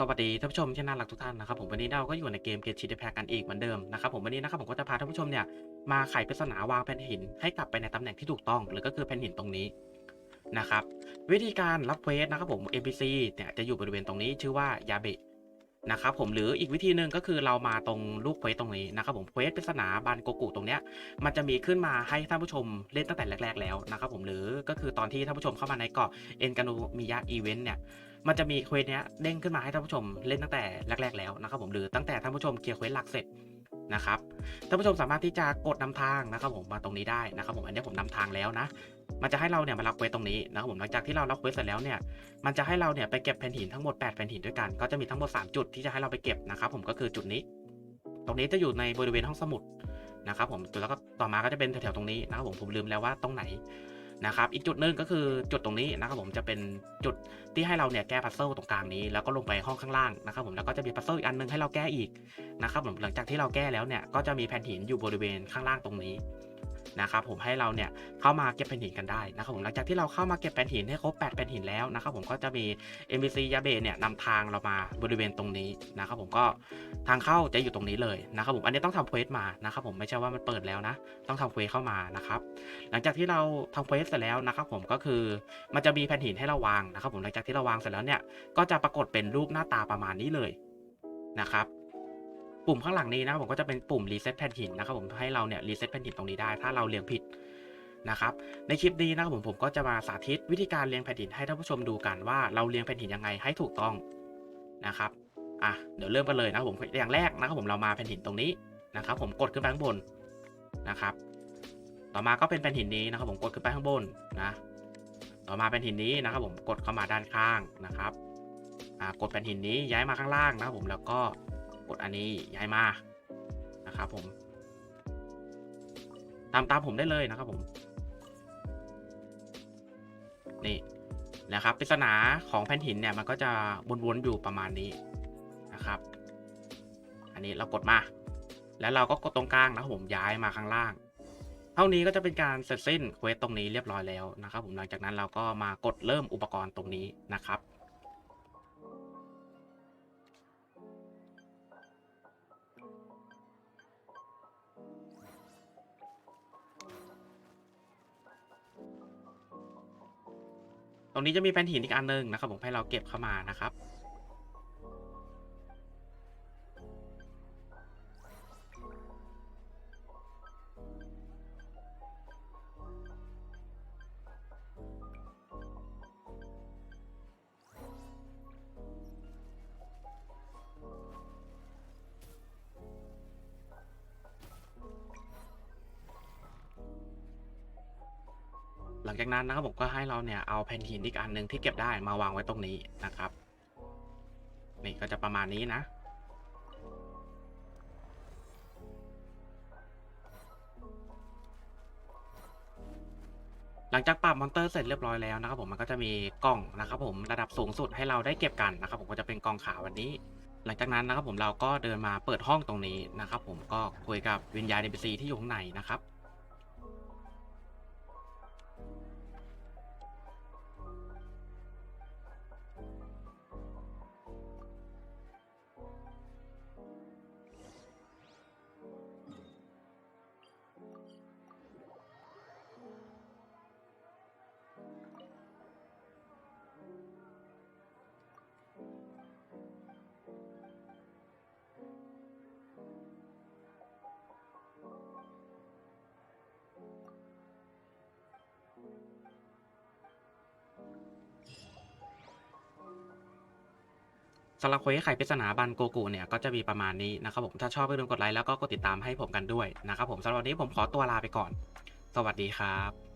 สวัสดีท่านผู้ชมที่น่ารักทุกท่านนะครับผมวันนี้เราก็อยู่ในเกมเกมชีดแพกันอีกเหมือนเดิมนะครับผมวันนี้นะครับผมก็จะพาท่านผู้ชมเนี่ยมาไขปริศนาวางแผ่นหินให้กลับไปในตำแหน่งที่ถูกต้อง หรือก็คือแผ่นหินตรงนี้นะครับวิธีการรับเควสนะครับผม NPC เนี่ยจะอยู่บริเวณตรงนี้ชื่อว่ายาเบะนะครับผมหรืออีกวิธีหนึ่งก็คือเรามาตรงลูกเควสตรงนี้นะครับผมเควสปริศนาบานโกกุตรงเนี้ยมันจะมีขึ้นมาให้ท่านผู้ชมเล่นตั้งแต่แรก ๆ แล้วนะครับผมหรือก็คือตอนที่ท่านผู้ชมเข้ามาในเกาะเอ็นกานูมิยะอีเวนต์เนี่ย มันจะมีเควสเนี้ยเด้งขึ้นมาให้ท่านผู้ชมเล่นตั้งแต่แรก ๆ แล้วนะครับผมหรือตั้งแต่ท่านผู้ชมเคลียร์เควสหลักเสร็จนะครับท่านผู้ชมสามารถที่จะกดนำทางนะครับผมมาตรงนี้ได้นะครับผมอันนี้ผมนำทางแล้วนะ มันจะให้เราเนี่ยมารับเควสตรงนี้นะครับผมหลังจากที่เรารับเควสเสร็จแล้วเนี่ยมันจะให้เราเนี่ยไปเก็บแผ่นหินทั้งหมด8แผ่นหินด้วยกันก็จะมีทั้งหมด 3 จุดที่จะให้เราไปเก็บนะครับผมก็คือจุดนี้ ตรงนี้จะอยู่ในบริเวณห้องสมุดนะครับผมแล้วก็ต่อมาก็จะเป็นแถวๆตรงนี้นะครับผมผมลืมแล้วว่าตรงไหน นะครับอีกจุดหนึ่งก็คือจุดตรงนี้นะครับผมจะเป็นจุดที่ให้เราเนี่ยแก้พัซเซิลตรงกลางนี้แล้วก็ลงไปห้องข้างล่างนะครับผมแล้วก็จะมีพัซเซิลอีกอันนึงให้เราแก้อีกนะครับผมหลังจากที่เราแก้แล้วเนี่ยก็จะมีแผ่นหินอยู่บริเวณข้างล่างตรงนี้ นะครับผมให้เราเนี่ยเข้ามาเก็บแผ่นหินกันได้นะครับผมหลังจากที่เราเข้ามาเก็บแผ่นหินให้ครบ8แผ่นหินแล้วนะครับผมก็จะมี NPC ยาเบะเนี่ยนำทางเรามาบริเวณตรงนี้นะครับผมก็ทางเข้าจะอยู่ตรงนี้เลยนะครับผมอันนี้ต้องทำเควสมานะครับผมไม่ใช่ว่ามันเปิดแล้วนะ ต้องทำเควสเข้ามานะครับหลังจากที่เราทำเควสเสร็จแล้วนะครับผมก็คือมันจะมีแผ่นหินให้เราวางนะครับผมหลังจากที่เราวางเสร็จแล้วเนี่ยก็จะปรากฏเป็นรูปหน้าตาประมาณนี้เลยนะครับ ปุ่มข้างหลังนี้นะครับผมก็จะเป็นปุ่มรีเซ็ตแผ่นหินนะครับผมให้เราเนี่ยรีเซ็ตแผ่นหินตรงนี้ได้ ถ้าเราเรียงผิดนะครับในคลิปนี้นะครับผมผมก็จะมาสาธิตวิธีการเรียงแผ่นหินให้ท่านผู้ชมดูกันว่าเราเรียงแผ่นหินยังไงให้ถูกต้องนะครับอะเดี๋ยวเริ่มกันเลยนะครับผมอย่างแรกนะครับผมเรามาแผ่นหินตรงนี้นะครับ ผมกดขึ้นไปข้างบนนะครับ ต่อมาก็เป็นแผ่นหินนี้นะครับ ผมกดขึ้นไปข้างบนนะต่อมาเป็นหินนี้นะครับ ผมกดเข้ามาด้านข้างนะครับอ่ากดแผ่นหินนี้ย้ายมาข้างล่างนะครับผมแล้วก็ กดอันนี้ย้ายมานะครับผมตามตามผมได้เลยนะครับผมนี่นะครับปริศนาของแผ่นหินเนี่ยมันก็จะวนๆอยู่ประมาณนี้นะครับ อันนี้เรากดมา แล้วเราก็กดตรงกลางนะครับผมย้ายมาข้างล่าง เท่านี้ก็จะเป็นการเสร็จสิ้นเควสตรงนี้เรียบร้อยแล้วนะครับ ผมหลังจากนั้นเราก็มากดเริ่มอุปกรณ์ตรงนี้นะครับ รงนี้จะมีแผ่นหินอีกอันหนึงนะครับผมให้เราเก็บเข้ามานะครับ หลังจากนั้นนะครับผมก็ให้เราเนี่ยเอาแผ่นหินอีกอันหนึ่งที่เก็บได้มาวางไว้ตรงนี้นะครับนี่ก็จะประมาณนี้นะหลังจากปรับมอนเตอร์เสร็จเรียบร้อยแล้วนะครับผมมันก็จะมีกล่องนะครับผมระดับสูงสุดให้เราได้เก็บกันนะครับผมก็จะเป็นกล่องขาววันนี้ หลังจากนั้นนะครับผมเราก็เดินมาเปิดห้องตรงนี้นะครับผมก็คุยกับวิญญาณ NPC ที่อยู่ข้างในนะครับ สำหรับเควสไขปริศนาบันโกกูเนี่ยก็จะมีประมาณนี้นะครับผมถ้าชอบก็อย่าลืมกดไลค์แล้วก็กดติดตามให้ผมกันด้วยนะครับผมสำหรับวันนี้ผมขอตัวลาไปก่อน สวัสดีครับ